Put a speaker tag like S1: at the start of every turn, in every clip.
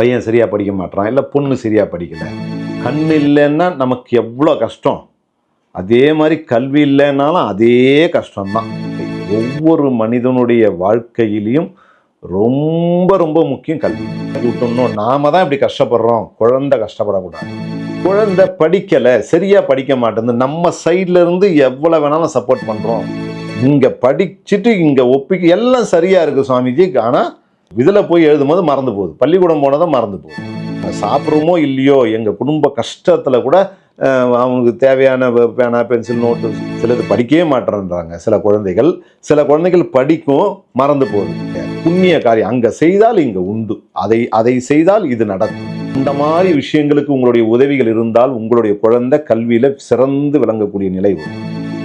S1: பையன் சரியாக படிக்க மாட்டான் இல்லை பொண்ணு சரியாக படிக்கலை. கண் இல்லைன்னா நமக்கு எவ்வளோ கஷ்டம்? அதே மாதிரி கல்வி இல்லைன்னாலும் அதே கஷ்டம்தான். ஒவ்வொரு மனிதனுடைய வாழ்க்கையிலையும் ரொம்ப ரொம்ப முக்கியம் கல்வி. விட்டோம்னோ நாம தான் இப்படி கஷ்டப்படுறோம். குழந்தை கஷ்டப்படக்கூடாது. குழந்தை படிக்கலை சரியாக படிக்க மாட்டேங்குது. நம்ம சைட்லேருந்து எவ்வளோ வேணாலும் சப்போர்ட் பண்ணுறோம் இங்கே படிச்சுட்டு இங்கே ஒப்பிக்க எல்லாம் சரியாக இருக்குது சுவாமிஜி. ஆனால் இதில் போய் எழுதும்போது மறந்து போகுது. பள்ளிக்கூடம் போனதும் மறந்து போகுது. சாப்பிட்றோமோ இல்லையோ எங்கள் குடும்ப கஷ்டத்தில் கூட அவனுக்கு அவங்களுக்கு தேவையான பேனா பென்சில் நோட்டு சிலது படிக்கவே மாட்டேன்றாங்க. சில குழந்தைகள் சில குழந்தைகள் படிக்கும் மறந்து போகுது. புண்ணிய காரியம் அங்கே செய்தால் இங்கே உண்டு. அதை அதை செய்தால் இது நடக்கும். இந்த மாதிரி விஷயங்களுக்கு உங்களுடைய உதவிகள் இருந்தால் உங்களுடைய குழந்தை கல்வியில் சிறந்து விளங்கக்கூடிய நிலை வரும்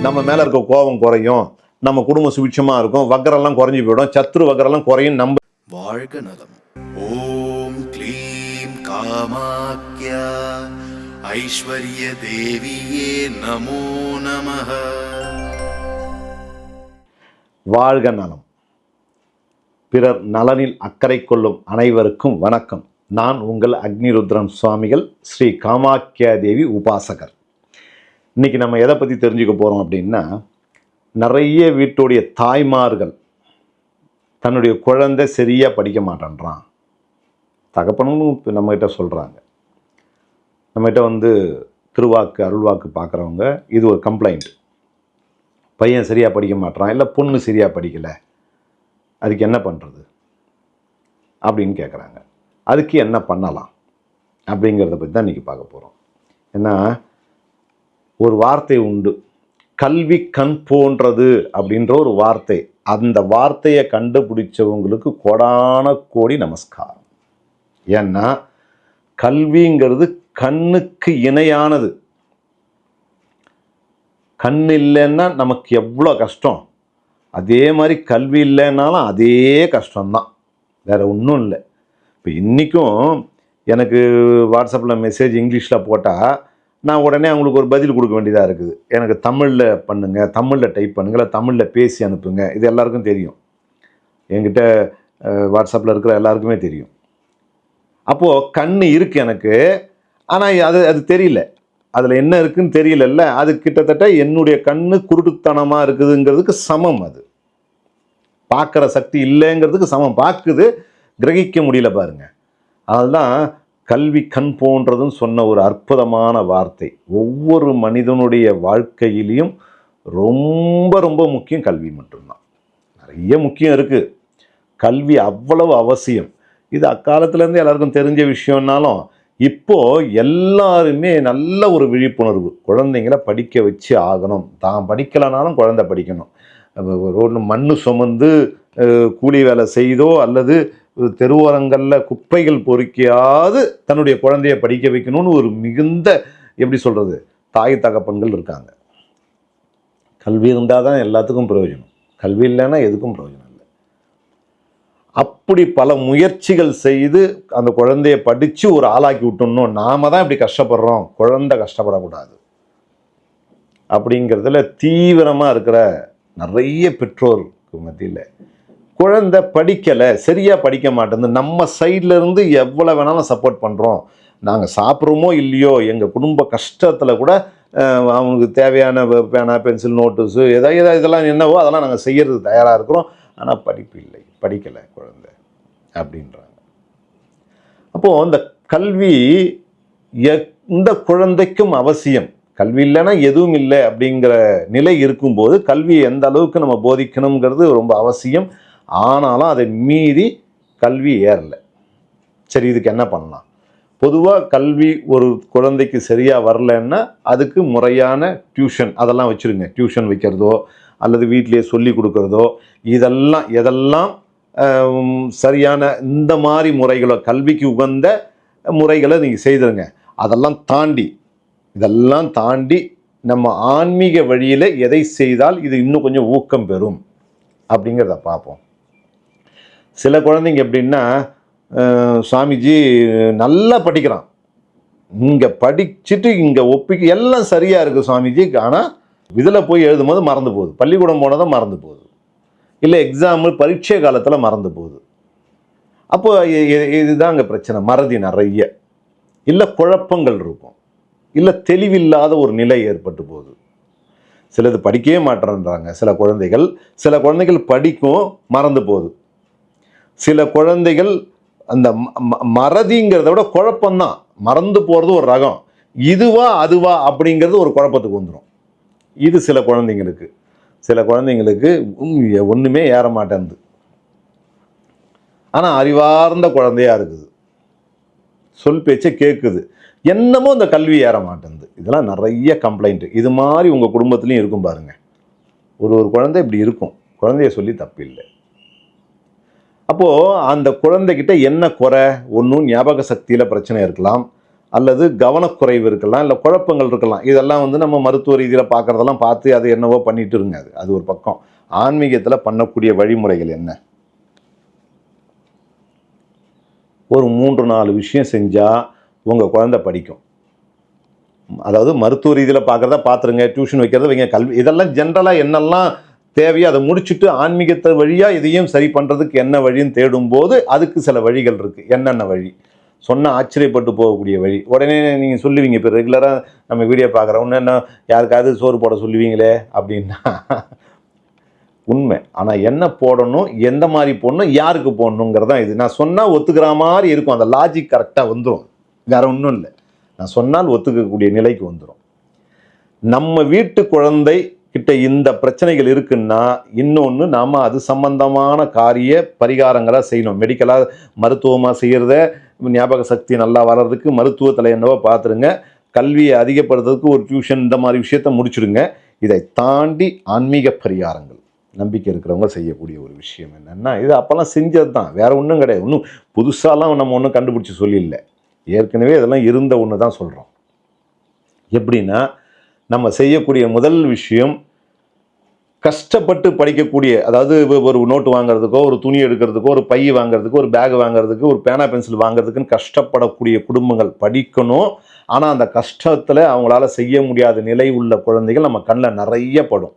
S1: நம்ம மேலே இருக்க கோபம் குறையும். நம்ம குடும்பம் சுபிட்சமாக இருக்கும். வக்கரெல்லாம் குறைஞ்சி போயிடும். சத்ரு வக்கரெல்லாம் குறையும் நம்ம
S2: வாழ்க நலம். ஓம் க்ளீம் காமாக்கியா ஐஸ்வர்ய தேவியே நமோ நம
S1: வாழ்க நலம். பிறர் நலனில் அக்கறை கொள்ளும் அனைவருக்கும் வணக்கம். நான் உங்கள் அக்னிருத்ரம் சுவாமிகள் ஸ்ரீ காமாக்கியா தேவி உபாசகர். இன்னைக்கு நம்ம எதை பற்றி தெரிஞ்சுக்க போகிறோம் அப்படின்னா நிறைய வீட்டுடைய தாய்மார்கள் தன்னுடைய குழந்தை சரியாக படிக்க மாட்டேன்றான். தகப்பனும் இப்போ நம்மகிட்ட சொல்கிறாங்க நம்மகிட்ட வந்து திருவாக்கு அருள்வாக்கு பார்க்குறவங்க இது ஒரு கம்ப்ளைண்ட் பையன் சரியாக படிக்க மாட்டேறான் இல்லை பொண்ணு சரியாக படிக்கலை அதுக்கு என்ன பண்ணுறது அப்படின்னு கேட்குறாங்க அதுக்கு என்ன பண்ணலாம்? அப்படிங்கிறத பற்றி தான் இன்றைக்கி பார்க்க போகிறோம் ஏன்னா ஒரு வார்த்தை உண்டு. கல்வி கண் போன்றது அப்படின்ற ஒரு வார்த்தை. அந்த வார்த்தையை கண்டுபிடிச்சவங்களுக்கு கோடான கோடி நமஸ்காரம். ஏன்னா கல்விங்கிறது கண்ணுக்கு இணையானது. கண் இல்லைன்னா நமக்கு எவ்வளோ கஷ்டம்? அதே மாதிரி கல்வி இல்லைன்னாலும் அதே கஷ்டம்தான். வேற ஒன்றும் இல்லை. இப்போ இன்றைக்கும் எனக்கு வாட்ஸ்அப்பில் மெசேஜ் இங்கிலீஷில் போட்டால் நான் உடனே அவங்களுக்கு ஒரு பதில் கொடுக்க வேண்டியதாக இருக்குது. எனக்கு தமிழில் பண்ணுங்கள் தமிழில் டைப் பண்ணுங்க இல்லை தமிழில் பேசி அனுப்புங்க. இது எல்லாருக்கும் தெரியும். என்கிட்ட வாட்ஸ்அப்பில் இருக்கிற எல்லாருக்குமே தெரியும். அப்போது கண் இருக்குது எனக்கு. ஆனால் அது அது தெரியல. அதில் என்ன இருக்குன்னு தெரியலல்ல. அது கிட்டத்தட்ட என்னுடைய கண் குருட்டுத்தனமாக இருக்குதுங்கிறதுக்கு சமம் அது. பார்க்குற சக்தி இல்லைங்கிறதுக்கு சமம். பார்க்குது கிரகிக்க முடியல பாருங்கள் அதுதான் கல்வி கண் போன்றதுன்னு சொன்ன ஒரு அற்புதமான வார்த்தை. ஒவ்வொரு மனிதனுடைய வாழ்க்கையிலையும் ரொம்ப ரொம்ப முக்கியம் கல்வி மட்டும்தான். நிறைய முக்கியம் இருக்குது கல்வி அவ்வளவு அவசியம். இது அக்காலத்துலேருந்து எல்லாருக்கும் தெரிஞ்ச விஷயம்னாலும் இப்போது எல்லாருமே நல்ல ஒரு விழிப்புணர்வு. குழந்தைங்கள படிக்க வச்சு ஆகணும். தான் படிக்கலைனாலும் குழந்தை படிக்கணும். ரோட்டில் மண் சுமந்து கூலி வேலை செய்தோ அல்லது தெருவோரங்களில் குப்பைகள் பொறுக்கியாவது தன்னுடைய குழந்தைய படிக்க வைக்கணும்னு ஒரு மிகுந்த எப்படி சொல்கிறது தாய் தகப்பன்கள் இருக்காங்க. கல்வி இருந்தால் தான் எல்லாத்துக்கும் பிரயோஜனம். கல்வி இல்லைன்னா எதுக்கும் பிரயோஜனம் இல்லை. அப்படி பல முயற்சிகள் செய்து அந்த குழந்தைய படித்து ஒரு ஆளாக்கி விட்டோம்னோ நாம தான் இப்படி கஷ்டப்படுறோம். குழந்தை கஷ்டப்படக்கூடாது. அப்படிங்கிறதுல தீவிரமாக இருக்கிற நிறைய பெற்றோருக்கு மத்தியில் குழந்தை படிக்கலை சரியாக படிக்க மாட்டேங்குது நம்ம சைட்லேருந்து எவ்வளோ வேணாலும் சப்போர்ட் பண்ணுறோம் நாங்கள் சாப்பிட்றோமோ இல்லையோ எங்கள் குடும்ப கஷ்டத்தில் கூட அவனுக்கு அவங்களுக்கு தேவையான பேனா பென்சில் நோட்டுஸு எதாவது எதாவது இதெல்லாம் என்னவோ அதெல்லாம் நாங்கள் செய்கிறது தயாராக இருக்கிறோம். ஆனால் படிப்பு இல்லை படிக்கலை குழந்தை அப்படின்றாங்க. அப்போது இந்த கல்வி எந்த குழந்தைக்கும் அவசியம். கல்வி இல்லைன்னா எதுவும் இல்லை அப்படிங்கிற நிலை இருக்கும்போது கல்வியை எந்த அளவுக்கு நம்ம போதிக்கணுங்கிறது ரொம்ப அவசியம். ஆனாலும் அதை மீறி கல்வி ஏறலை. சரி இதுக்கு என்ன பண்ணலாம்? பொதுவாக கல்வி ஒரு குழந்தைக்கு சரியாக வரலன்னா அதுக்கு முறையான டியூஷன் அதெல்லாம் வச்சுருங்க. டியூஷன் வைக்கிறதோ அல்லது வீட்டிலேயே சொல்லி கொடுக்கறதோ இதெல்லாம் எதெல்லாம் சரியான இந்த மாதிரி முறைகளோ கல்விக்கு உகந்த முறைகளை நீங்கள் செய்திருங்க. அதெல்லாம் தாண்டி இதெல்லாம் தாண்டி நம்ம ஆன்மீக வழியில் எதை செய்தால் இது இன்னும் கொஞ்சம் ஊக்கம் பெறும்? அப்படிங்கிறத பார்ப்போம். சில குழந்தைங்க எப்படின்னா சாமிஜி நல்லா படிக்கிறான். இங்கே படிச்சுட்டு இங்கே ஒப்பிக்க எல்லாம் சரியாக இருக்குது சுவாமிஜி. ஆனால் இதில் போய் எழுதும்போது மறந்து போகுது. பள்ளிக்கூடம் போனதும் மறந்து போகுது. இல்லை எக்ஸாமு பரீட்சை காலத்தில் மறந்து போகுது. அப்போ இதுதான் அங்கே இதுதாங்க பிரச்சனை. மறதி நிறைய. இல்லை குழப்பங்கள் இருக்கும். இல்லை தெளிவில்லாத ஒரு நிலை ஏற்பட்டு போகுது. சிலது படிக்கவே மாட்டேன்றாங்க. சில குழந்தைகள் சில குழந்தைகள் படிக்கும் மறந்து போகுது. சில குழந்தைகள் அந்த ம- ம- மறதிங்கிறத விட குழப்பம்தான். மறந்து போகிறது ஒரு ரகம். இதுவா அதுவா அப்படிங்கிறது ஒரு குழப்பத்துக்கு வந்துடும் இது சில குழந்தைங்களுக்கு. சில குழந்தைங்களுக்கு ஒன்றுமே ஏற மாட்டேன்து. ஆனால் அறிவார்ந்த குழந்தையாக இருக்குது. சொல் பேச்சை கேட்குது என்னமோ இந்த கல்வி ஏற மாட்டேங்குது இதெல்லாம் நிறைய கம்ப்ளைண்ட்டு இது மாதிரி உங்கள் குடும்பத்துலேயும் இருக்கும் பாருங்கள் ஒரு ஒரு குழந்தை இப்படி இருக்கும். குழந்தைய சொல்லி தப்பில்லை. அப்போது அந்த குழந்தைகிட்ட என்ன குறை? ஒன்றும் ஞாபக சக்தியில் பிரச்சனை இருக்கலாம். அல்லது கவனக்குறைவு இருக்கலாம். இல்லை குழப்பங்கள் இருக்கலாம். இதெல்லாம் வந்து நம்ம மருத்துவ ரீதியில் பார்க்குறதெல்லாம் பார்த்து அது என்னவோ பண்ணிட்டு இருங்க அது. அது ஒரு பக்கம். ஆன்மீகத்தில் பண்ணக்கூடிய வழிமுறைகள் என்ன? ஒரு மூன்று நாலு விஷயம் செஞ்சால் உங்கள் குழந்தை படிக்கும். அதாவது மருத்துவ ரீதியில் பார்க்குறத பார்த்துருங்க டியூஷன் வைக்கிறத வைங்க. கல்வி இதெல்லாம் ஜென்ரலாக என்னெல்லாம் தேவையோ? அதை முடிச்சுட்டு ஆன்மீகத்தை வழியாக இதையும் சரி பண்ணுறதுக்கு என்ன வழின்னு தேடும்போது அதுக்கு சில வழிகள் இருக்குது என்னென்ன வழி? சொன்னால் ஆச்சரியப்பட்டு போகக்கூடிய வழி. உடனே நீங்கள் சொல்லுவீங்க இப்போ ரெகுலராக நம்ம வீடியோ பார்க்குறோம். என்ன யாருக்காவது சோறு போட சொல்லுவீங்களே அப்படின்னா உண்மை. ஆனால் என்ன போடணும் எந்த மாதிரி போடணும் யாருக்கு போடணுங்கிறது தான் இது. நான் சொன்னால் ஒத்துக்கிற மாதிரி இருக்கும். அந்த லாஜிக் கரெக்டாக வந்துடும் வேறு ஒன்றும் இல்லை. நான் சொன்னால் ஒத்துக்கக்கூடிய நிலைக்கு வந்துடும் நம்ம வீட்டு குழந்தை கிட்ட இந்த பிரச்சனைகள் இருக்குன்னா இன்னொன்று நாம் அது சம்பந்தமான காரிய பரிகாரங்களாக செய்யணும். மெடிக்கலாக மருத்துவமாக செய்கிறத ஞாபக சக்தி நல்லா வர்றதுக்கு மருத்துவத்தில் என்னவோ பார்த்துருங்க கல்வியை அதிகப்படுத்துறதுக்கு ஒரு டியூஷன் இந்த மாதிரி விஷயத்த முடிச்சிடுங்க. இதை தாண்டி ஆன்மீக பரிகாரங்கள். நம்பிக்கை இருக்கிறவங்க செய்யக்கூடிய ஒரு விஷயம் என்னென்னா இது அப்போல்லாம் செஞ்சது தான் வேறு ஒன்றும் கிடையாது. ஒன்றும் புதுசாலாம் நம்ம ஒன்றும் கண்டுபிடிச்சி சொல்லியில்லை ஏற்கனவே இதெல்லாம் இருந்த ஒன்று தான் சொல்கிறோம் எப்படின்னா நம்ம செய்யக்கூடிய முதல் விஷயம் கஷ்டப்பட்டு படிக்கக்கூடிய அதாவது ஒரு நோட்டு வாங்குறதுக்கோ ஒரு துணி எடுக்கிறதுக்கோ ஒரு பை வாங்குறதுக்கோ ஒரு பேக் வாங்குறதுக்கு ஒரு பேனா பென்சில் வாங்குறதுக்குன்னு கஷ்டப்படக்கூடிய குடும்பங்கள் படிக்கணும். ஆனால் அந்த கஷ்டத்தில் அவங்களால செய்ய முடியாத நிலை உள்ள குழந்தைகள் நம்ம கண்ணில் நிறைய படும்.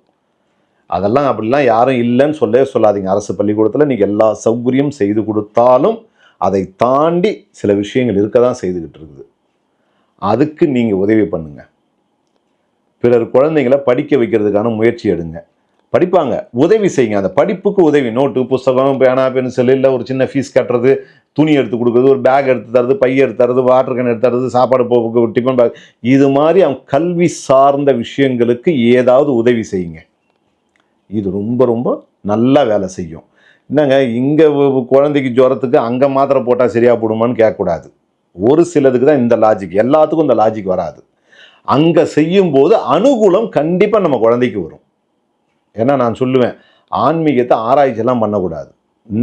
S1: அதெல்லாம் அப்படிலாம் யாரும் இல்லைன்னு சொல்லவே சொல்லாதீங்க. அரசு பள்ளிக்கூடத்தில் நீங்கள் எல்லா சௌகரியம் செய்து கொடுத்தாலும் அதை தாண்டி சில விஷயங்கள் இருக்க தான் செய்துக்கிட்டு இருக்குது. அதுக்கு நீங்கள் உதவி பண்ணுங்கள் பிறர் குழந்தைங்களை படிக்க வைக்கிறதுக்கான முயற்சி எடுங்க. படிப்பாங்க. உதவி செய்யுங்க. அந்த படிப்புக்கு உதவி. நோட்டு புஸ்தகம் பேனா பென்சில் இல்லை ஒரு சின்ன ஃபீஸ் கட்டுறது துணி எடுத்து கொடுக்குறது ஒரு பேக் எடுத்து தரது பை எடுத்து தரது வாட்டர் கேன் எடுத்து தரது சாப்பாடு போக்கு டிஃபன் பேக் இது மாதிரி அவங்க கல்வி சார்ந்த விஷயங்களுக்கு ஏதாவது உதவி செய்யுங்க. இது ரொம்ப ரொம்ப நல்லா வேலை செய்யும். என்னங்க? இங்கே குழந்தைக்கு ஜுரத்துக்கு அங்கே மாத்திரை போட்டால் சரியாக போடுமான்னு கேட்கக்கூடாது. ஒரு சிலதுக்கு தான் இந்த லாஜிக் எல்லாத்துக்கும் இந்த லாஜிக் வராது. அங்கே செய்யும்போது அனுகூலம் கண்டிப்பாக நம்ம குழந்தைக்கு வரும். ஏன்னா நான் சொல்லுவேன் ஆன்மீகத்தை ஆராய்ச்சியெல்லாம் பண்ணக்கூடாது.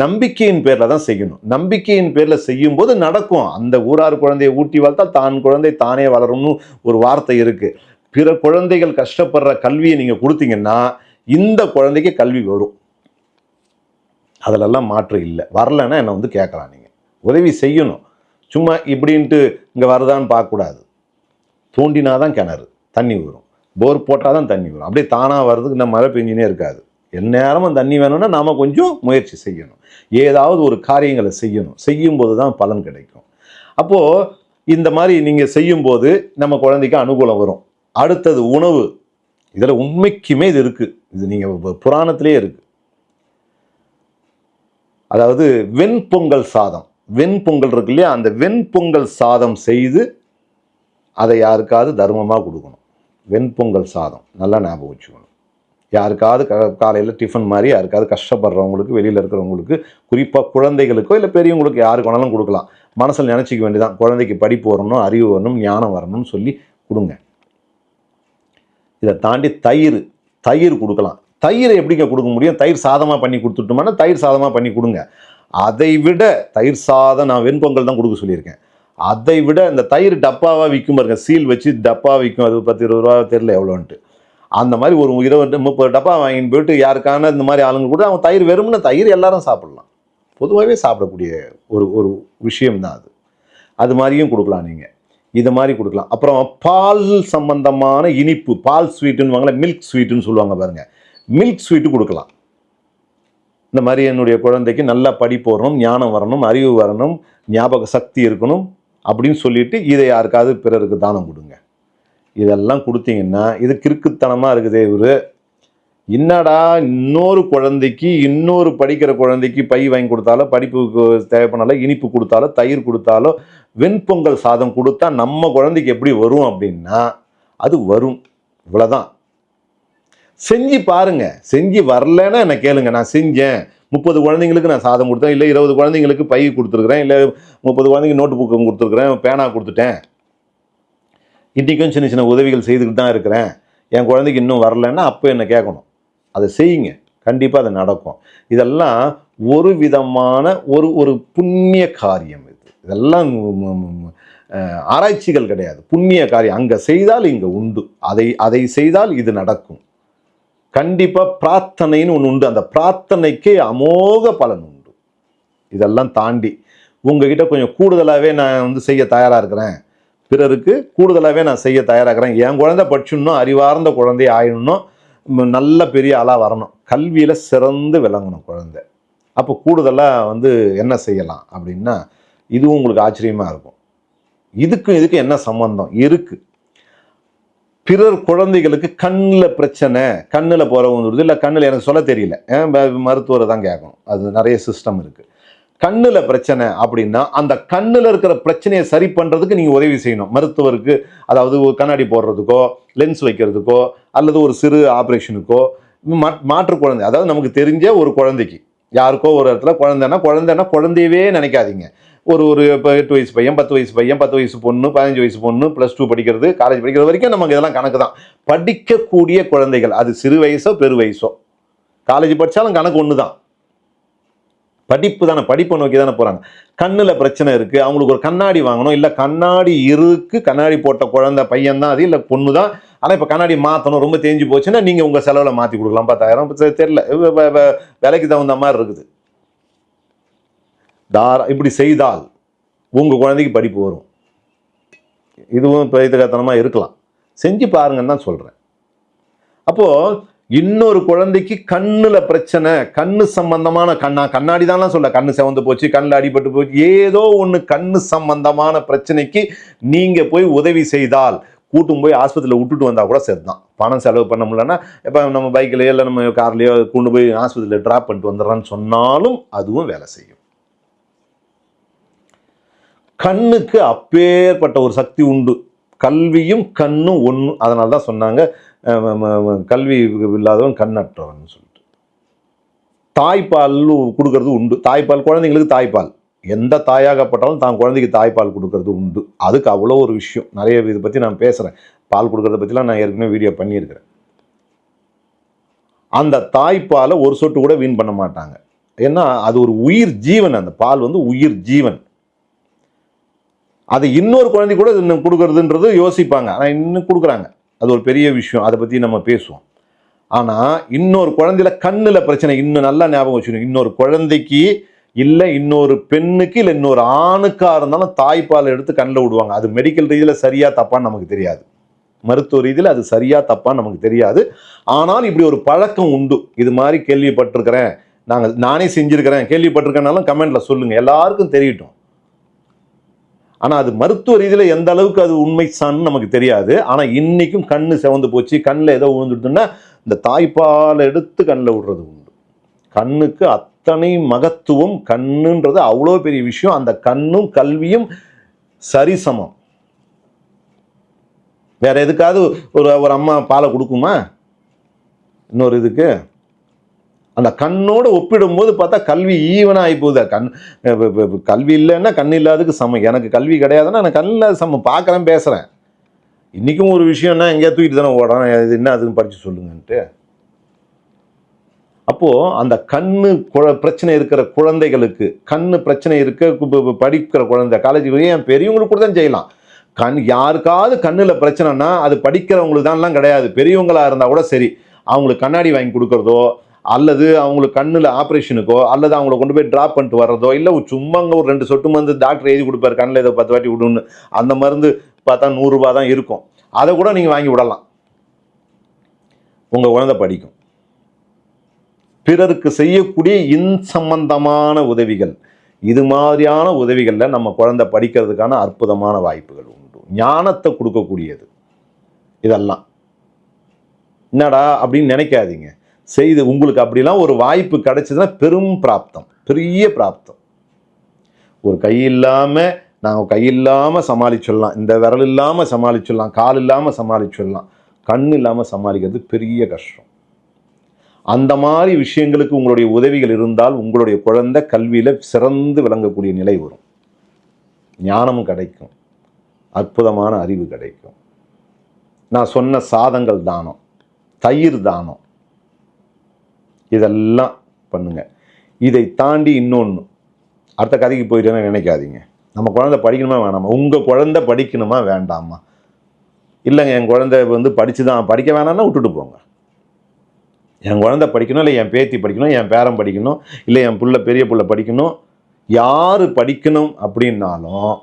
S1: நம்பிக்கையின் பேரில் தான் செய்யணும். நம்பிக்கையின் பேரில் செய்யும்போது நடக்கும். அந்த ஊரார் குழந்தையை ஊட்டி வளர்த்தா தான் குழந்தை தானே வளரும்னு ஒரு வார்த்தை இருக்குது பிற குழந்தைகள் கஷ்டப்படுற கல்வியை நீங்கள் கொடுத்தீங்கன்னா இந்த குழந்தைக்கு கல்வி வரும். அதிலெல்லாம் மாற்று இல்லை. வரலைன்னா என்னை வந்து கேட்கலாம் நீங்கள் உதவி செய்யணும். சும்மா இப்படின்ட்டு இங்கே வருதான்னு பார்க்கக்கூடாது. தோண்டினா தான் கிணறு தண்ணி வரும் போர் போட்டால் தான் தண்ணி வரும் அப்படியே தானாக வர்றதுக்கு நம்ம மழை பெஞ்சினே இருக்காது. எந்நேரமும் தண்ணி வேணும்னா நாம் கொஞ்சம் முயற்சி செய்யணும். ஏதாவது ஒரு காரியங்களை செய்யணும். செய்யும்போது தான் பலன் கிடைக்கும். அப்போது இந்த மாதிரி நீங்கள் செய்யும்போது நம்ம குழந்தைக்கு அனுகூலம் வரும். அடுத்தது உணவு. இதில் உண்மைக்குமே இது இருக்குது இது நீங்கள் புராணத்திலே இருக்குது அதாவது வெண்பொங்கல் சாதம். வெண்பொங்கல் இருக்கு இல்லையா? அந்த வெண்பொங்கல் சாதம் செய்து அதை யாருக்காவது தர்மமாக கொடுக்கணும். வெண்பொங்கல் சாதம் நல்லா ஞாபகம் வச்சுக்கணும். யாருக்காவது க காலையில் டிஃபன் மாதிரி யாருக்காவது கஷ்டப்படுறவங்களுக்கு வெளியில் இருக்கிறவங்களுக்கு குறிப்பாக குழந்தைகளுக்கோ இல்லை பெரியவங்களுக்கு யாருக்கு வேணாலும் கொடுக்கலாம். மனசில் நினச்சிக்க வேண்டியதான் குழந்தைக்கு படிப்பு வரணும் அறிவு வரணும் ஞானம் வரணும்னு சொல்லி கொடுங்க. இதை தாண்டி தயிர் தயிர் கொடுக்கலாம். தயிரை எப்படிங்க கொடுக்க முடியும்? தயிர் சாதமாக பண்ணி கொடுத்துட்டோம்னா தயிர் சாதமாக பண்ணி கொடுங்க. அதை விட தயிர் சாதம் நான் வெண்பொங்கல் தான் கொடுக்க சொல்லியிருக்கேன். அதை விட இந்த தயிர் டப்பாவாக விற்கும் பாருங்க சீல் வச்சு டப்பா விற்கும் அது பத்து இருபது ரூபா தெரியல எவ்வளோன்ட்டு. அந்த மாதிரி ஒரு இருபது முப்பது டப்பா வாங்கின்னு போயிட்டு யாருக்கான இந்த மாதிரி ஆளுங்க கூட அவங்க தயிர் வெறும்னு தயிர் எல்லாரும் சாப்பிட்லாம். பொதுவாகவே சாப்பிடக்கூடிய ஒரு ஒரு விஷயம்தான் அது. அது மாதிரியும் கொடுக்கலாம் நீங்கள் இது மாதிரி கொடுக்கலாம். அப்புறம் பால் சம்பந்தமான இனிப்பு பால் ஸ்வீட்டுன்னு வாங்கல மில்க் ஸ்வீட்டுன்னு சொல்லுவாங்க பாருங்கள் மில்க் ஸ்வீட்டு கொடுக்கலாம். இந்த மாதிரி என்னுடைய குழந்தைக்கு நல்லா படிப்பு வரணும் ஞானம் வரணும் அறிவு வரணும் ஞாபக சக்தி இருக்கணும். அப்படின்னு சொல்லிட்டு இதை யாருக்காவது பிறருக்கு தானம் கொடுங்க. இதெல்லாம் கொடுத்தீங்கன்னா இது கிறுக்குத்தனமாக இருக்குதே இவர். என்னடா இன்னொரு குழந்தைக்கு இன்னொரு படிக்கிற குழந்தைக்கு பை வாங்கி கொடுத்தாலோ படிப்புக்கு தேவைப்படல இனிப்பு கொடுத்தாலோ தயிர் கொடுத்தாலோ வெண்பொங்கல் சாதம் கொடுத்தா நம்ம குழந்தைக்கு எப்படி வரும் அப்படின்னா அது வரும். இவ்வளோதான் செஞ்சு பாருங்கள் செஞ்சு வரலன்னா என்னை கேளுங்க. நான் செஞ்சேன். முப்பது குழந்தைங்களுக்கு நான் சாதம் கொடுத்தேன். இல்லை இருபது குழந்தைங்களுக்கு பை கொடுத்துருக்குறேன். இல்லை முப்பது குழந்தைங்க நோட்டு புக்கு கொடுத்துருக்குறேன். பேனா கொடுத்துட்டேன். இன்றைக்கும் சின்ன சின்ன உதவிகள் செய்துக்கிட்டு தான் இருக்கிறேன். என் குழந்தைக்கு இன்னும் வரலன்னா அப்போ என்ன கேட்கணும்? அதை செய்யுங்க. கண்டிப்பாக அது நடக்கும். இதெல்லாம் ஒரு விதமான ஒரு ஒரு புண்ணிய காரியம் இது. இதெல்லாம் ஆராய்ச்சிகள் கிடையாது. புண்ணிய காரியம். அங்கே செய்தால் இங்கே உண்டு. அதை அதை செய்தால் இது நடக்கும். கண்டிப்பாக பிரார்த்தனைன்னு ஒன்று உண்டு. அந்த பிரார்த்தனைக்கு அமோக பலன் உண்டு. இதெல்லாம் தாண்டி உங்ககிட்ட கொஞ்சம் கூடுதலாகவே நான் வந்து செய்ய தயாராக இருக்கிறேன். பிறருக்கு கூடுதலாகவே நான் செய்ய தயாராகிறேன் என் குழந்தை படிச்சுடணும் அறிவார்ந்த குழந்தை ஆயிடணும். நல்ல பெரிய ஆளாக வரணும். கல்வியில் சிறந்து விளங்கணும் குழந்தை. அப்போ கூடுதலாக வந்து என்ன செய்யலாம் அப்படின்னா இதுவும் உங்களுக்கு ஆச்சரியமாக இருக்கும். இதுக்கும் இதுக்கும் என்ன சம்பந்தம்? இருக்குது பிறர் குழந்தைகளுக்கு கண்ணில் பிரச்சனை கண்ணில் போகிறவங்கிறது இல்லை கண்ணில் எனக்கு சொல்ல தெரியல. ஏன் மருத்துவரை தான் கேட்கணும். அது நிறைய சிஸ்டம் இருக்குது கண்ணில் பிரச்சனை அப்படின்னா அந்த கண்ணில் இருக்கிற பிரச்சனையை சரி பண்ணுறதுக்கு நீங்கள் உதவி செய்யணும். மருத்துவருக்கு அதாவது ஒரு கண்ணாடி போடுறதுக்கோ லென்ஸ் வைக்கிறதுக்கோ அல்லது ஒரு சிறு ஆப்ரேஷனுக்கோ மா- மாற்று குழந்தை. அதாவது நமக்கு தெரிஞ்ச ஒரு குழந்தைக்கு. யாருக்கோ ஒரு இடத்துல குழந்தைன்னா குழந்தைன்னா குழந்தையவே நினைக்காதீங்க. ஒரு ஒரு இப்போ எட்டு வயசு பையன் பத்து வயசு பையன் பத்து வயசு பொண்ணு பதினஞ்சு வயசு பொண்ணு ப்ளஸ் டூ படிக்கிறது காலேஜ் படிக்கிறது வரைக்கும் நமக்கு இதெல்லாம் கணக்கு தான் படிக்கக்கூடிய குழந்தைகள் அது சிறு வயசோ பெரு வயசோ. காலேஜ் படித்தாலும் கணக்கு ஒன்று தான் படிப்பு தானே படிப்பை நோக்கி தானே போகிறாங்க கண்ணில் பிரச்சனை இருக்குது அவங்களுக்கு ஒரு கண்ணாடி வாங்கணும் இல்லை கண்ணாடி இருக்கு கண்ணாடி போட்ட குழந்தை பையன் தான் அது இல்லை பொண்ணு தான் ஆனால் இப்போ கண்ணாடி மாற்றணும் ரொம்ப தேஞ்சு போச்சுன்னா நீங்கள் உங்கள் செலவில் மாற்றி கொடுக்கலாம். பத்தாயிரம் தெரியல வ- வ- விலைக்கு தகுந்த மாதிரி இருக்குது. தாரா இப்படி செய்தால் உங்கள் குழந்தைக்கு படிப்பு வரும். இதுவும் பைத்தியக்காரத்தனமாக இருக்கலாம். செஞ்சு பாருங்கன்னு தான் சொல்கிறேன் அப்போது இன்னொரு குழந்தைக்கு கண்ணில் பிரச்சனை கண்ணு சம்பந்தமான கண்ணா கண்ணாடி தான்லாம் சொல்ல கண்ணு செவந்து போச்சு கண்ணில் அடிபட்டு போச்சு ஏதோ ஒன்று கண்ணு சம்பந்தமான பிரச்சனைக்கு நீங்கள் போய் உதவி செய்தால் கூட்டும் போய் ஆஸ்பத்திரியில் விட்டுட்டு வந்தால் கூட சரி தான் பணம் செலவு பண்ண முடியலன்னா இப்போ நம்ம பைக்லையோ இல்லை நம்ம கார்லேயோ கொண்டு போய் ஆஸ்பத்திரியில் ட்ராப் பண்ணிட்டு வந்துடுறான்னு சொன்னாலும் அதுவும் வேலை செய்யும். கண்ணுக்கு அப்பேற்பட்ட ஒரு சக்தி உண்டு. கல்வியும் கண்ணும் ஒன்று அதனால தான் சொன்னாங்க கல்வி இல்லாதவன் கண்ணற்றவன் சொல்லிட்டு. தாய்ப்பால் கொடுக்கறது உண்டு. தாய்ப்பால் குழந்தைங்களுக்கு தாய்ப்பால். எந்த தாயாகப்பட்டாலும் தான் குழந்தைக்கு தாய்ப்பால் கொடுக்கறது உண்டு. அதுக்கு அவ்வளோ ஒரு விஷயம். நிறைய இதை பற்றி நான் பேசுகிறேன் பால் கொடுக்கறத பற்றிலாம் நான் ஏற்கனவே வீடியோ பண்ணியிருக்கிறேன். அந்த தாய்ப்பாலை ஒரு சொட்டு கூட வீண் பண்ண மாட்டாங்க. ஏன்னா அது ஒரு உயிர் ஜீவன். அந்த பால் வந்து உயிர் ஜீவன். அது இன்னொரு குழந்தை கூட இன்னும் கொடுக்கறதுன்றது யோசிப்பாங்க. ஆனால் இன்னும் கொடுக்குறாங்க. அது ஒரு பெரிய விஷயம். அதை பற்றி நம்ம பேசுவோம். ஆனால் இன்னொரு குழந்தையில கண்ணில் பிரச்சனை இன்னும் நல்லா ஞாபகம் வச்சுக்கணும். இன்னொரு குழந்தைக்கு இல்லை இன்னொரு பெண்ணுக்கு இல்லை இன்னொரு ஆணுக்காக இருந்தாலும் தாய்ப்பால் எடுத்து கண்ணில் விடுவாங்க. அது மெடிக்கல் ரீதியில் சரியாக தப்பான்னு நமக்கு தெரியாது. மருத்துவ ரீதியில் அது சரியாக தப்பான்னு நமக்கு தெரியாது. ஆனால் இப்படி ஒரு பழக்கம் உண்டு. இது மாதிரி கேள்விப்பட்டிருக்கிறேன். நாங்கள் நானே செஞ்சுருக்கிறேன். கேள்விப்பட்டிருக்கேனாலும் கமெண்ட்டில் சொல்லுங்கள் எல்லாருக்கும் தெரியட்டும். ஆனால் அது மருத்துவ ரீதியில் எந்த அளவுக்கு அது உண்மை சான்னு நமக்கு தெரியாது. ஆனால் இன்றைக்கும் கண் செவந்து போச்சு. கண்ணில் ஏதோ விழுந்துட்டுன்னா இந்த தாய்ப்பால் எடுத்து கண்ணில் விடுறது உண்டு. கண்ணுக்கு அத்தனை மகத்துவம் கண்ணுன்றது அவ்வளோ பெரிய விஷயம். அந்த கண்ணும் கல்வியும் சரிசமம். வேற எதுக்காவது ஒரு ஒரு அம்மா பாலை கொடுக்குமா? இன்னொரு இதுக்கு? அந்த கண்ணோடு ஒப்பிடும்போது பார்த்தா கல்வி ஈவனாக ஆகி போகுது. கண் கல்வி இல்லைன்னா கண் இல்லாததுக்கு சமம். எனக்கு கல்வி கிடையாதுன்னா நான் கண் இல்லாத சமம். பார்க்குறேன் பேசுகிறேன் இன்றைக்கும் ஒரு விஷயம்னா எங்கேயா தூக்கிட்டு தானே ஓடுறேன். இது என்ன அதுன்னு படித்து சொல்லுங்கன்ட்டு. அப்போது அந்த கண்ணு குழ பிரச்சனை இருக்கிற குழந்தைகளுக்கு கண்ணு பிரச்சனை இருக்க கு- படிக்கிற குழந்தை காலேஜ் ஏன் பெரியவங்களுக்கு கூட தான் செய்யலாம். கண் யாருக்காவது கண்ணில் பிரச்சனைனா அது படிக்கிறவங்களுக்கு தான்லாம் கிடையாது. பெரியவங்களாக இருந்தால் கூட சரி. அவங்களுக்கு கண்ணாடி வாங்கி கொடுக்குறதோ அல்லது அவங்களுக்கு கண்ணில் ஆப்ரேஷனுக்கோ அல்லது அவங்கள கொண்டு போய் ட்ராப் பண்ணிட்டு வர்றதோ இல்லை சும்மா அங்கே ஒரு ரெண்டு சொட்டு மருந்து டாக்டர் எழுதி கொடுப்பாரு கண்ணில் ஏதோ பத்து வாட்டி விடுன்னு அந்த மருந்து பார்த்தா நூறுரூபா தான் இருக்கும். அதை கூட நீங்கள் வாங்கி விடலாம். உங்கள் குழந்தை படிக்கும். பிறருக்கு செய்யக்கூடிய இன் சம்பந்தமான உதவிகள். இது மாதிரியான உதவிகளில் நம்ம குழந்தை படிக்கிறதுக்கான அற்புதமான வாய்ப்புகள் உண்டு. ஞானத்தை கொடுக்கக்கூடியது. இதெல்லாம். என்னடா அப்படின்னு நினைக்காதீங்க. செய்து உங்களுக்கு அப்படிலாம் ஒரு வாய்ப்பு கிடைச்சதுன்னா பெரும் பிராப்தம் பெரிய பிராப்தம். ஒரு கை இல்லாமல் நாங்கள் கை இல்லாமல் சமாளிச்சிடலாம். இந்த விரல் இல்லாமல் சமாளிச்சிடலாம் கால் இல்லாமல் சமாளிச்சிடலாம். கண் இல்லாமல் சமாளிக்கிறது பெரிய கஷ்டம். அந்த மாதிரி விஷயங்களுக்கு உங்களுடைய உதவிகள் இருந்தால் உங்களுடைய குழந்தை கல்வியில் சிறந்து விளங்கக்கூடிய நிலை வரும். ஞானமும் கிடைக்கும். அற்புதமான அறிவு கிடைக்கும். நான் சொன்ன சாதங்கள் தானம் தயிர் தானம் இதெல்லாம் பண்ணுங்க. இதை தாண்டி இன்னொன்று அடுத்த கதைக்கு போயிட்டேன்னு நினைக்காதீங்க. நம்ம குழந்தை படிக்கணுமா வேணாமா? உங்கள் குழந்தை படிக்கணுமா வேண்டாமா? இல்லைங்க என் குழந்தை வந்து படித்து தான் படிக்க வேணாம்னா விட்டுட்டு போங்க. என் குழந்தை படிக்கணும் இல்லை என் பேத்தி படிக்கணும் என் பேரன் படிக்கணும் இல்லை என் புள்ள பெரிய புள்ள படிக்கணும். யார் படிக்கணும் அப்படின்னாலும்